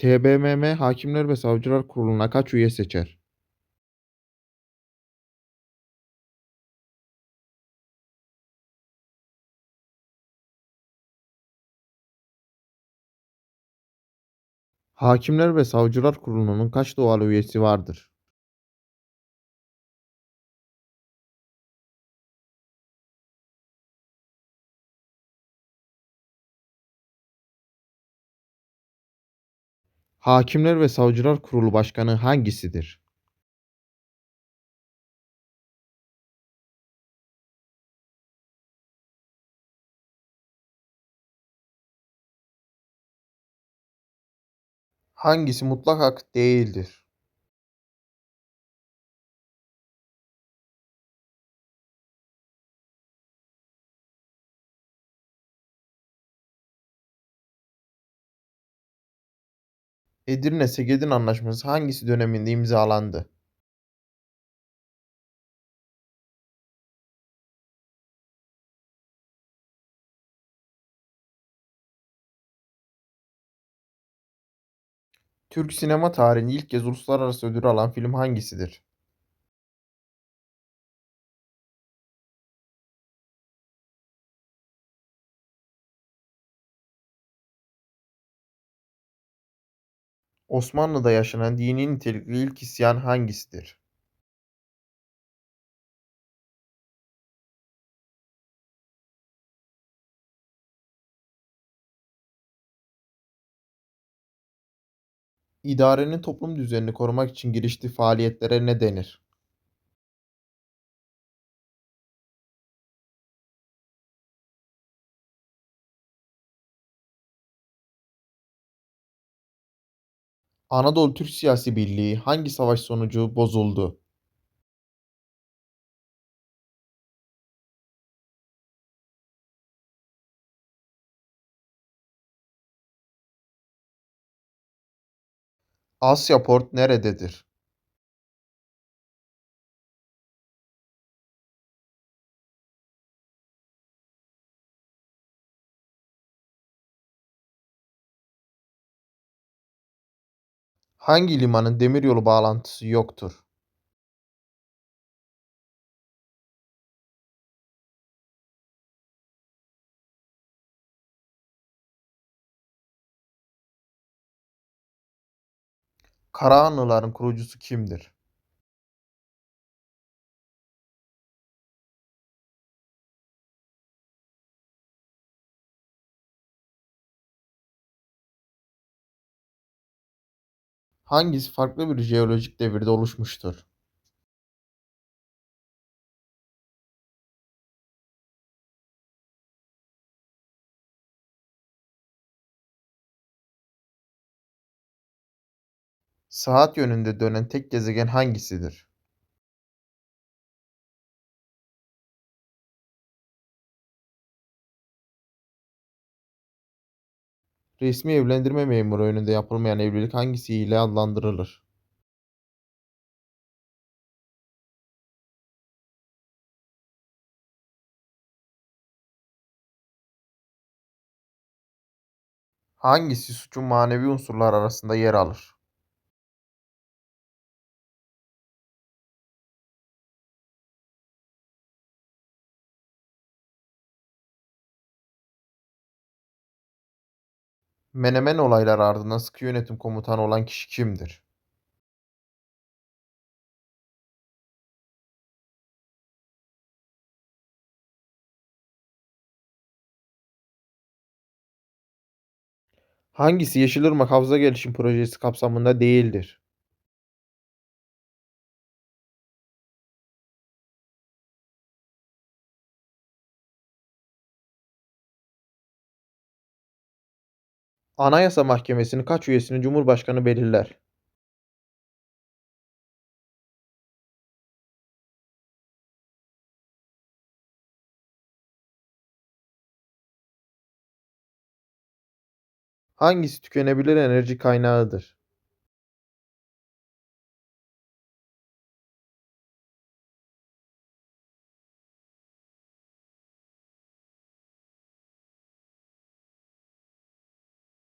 TBMM Hakimler ve Savcılar Kurulu'na kaç üye seçer? Hakimler ve Savcılar Kurulu'nun kaç doğal üyesi vardır? Hakimler ve Savcılar Kurulu Başkanı hangisidir? Hangisi mutlak hak değildir? Edirne-Segedin Anlaşması hangisi döneminde imzalandı? Türk sinema tarihinde ilk kez uluslararası ödül alan film hangisidir? Osmanlı'da yaşanan dini nitelikli ilk isyan hangisidir? İdarenin toplum düzenini korumak için giriştiği faaliyetlere ne denir? Anadolu Türk Siyasi Birliği hangi savaş sonucu bozuldu? Asyaport nerededir? Hangi limanın demiryolu bağlantısı yoktur? Karahanlıların kurucusu kimdir? Hangisi farklı bir jeolojik devirde oluşmuştur? Saat yönünde dönen tek gezegen hangisidir? Resmi evlendirme memuru önünde yapılmayan evlilik hangisiyle adlandırılır? Hangisi suçun manevi unsurlar arasında yer alır? Menemen olayları ardından sıkı yönetim komutanı olan kişi kimdir? Hangisi Yeşilırmak Havza Gelişim Projesi kapsamında değildir? Anayasa Mahkemesi'nin kaç üyesini Cumhurbaşkanı belirler? Hangisi tükenebilir enerji kaynağıdır?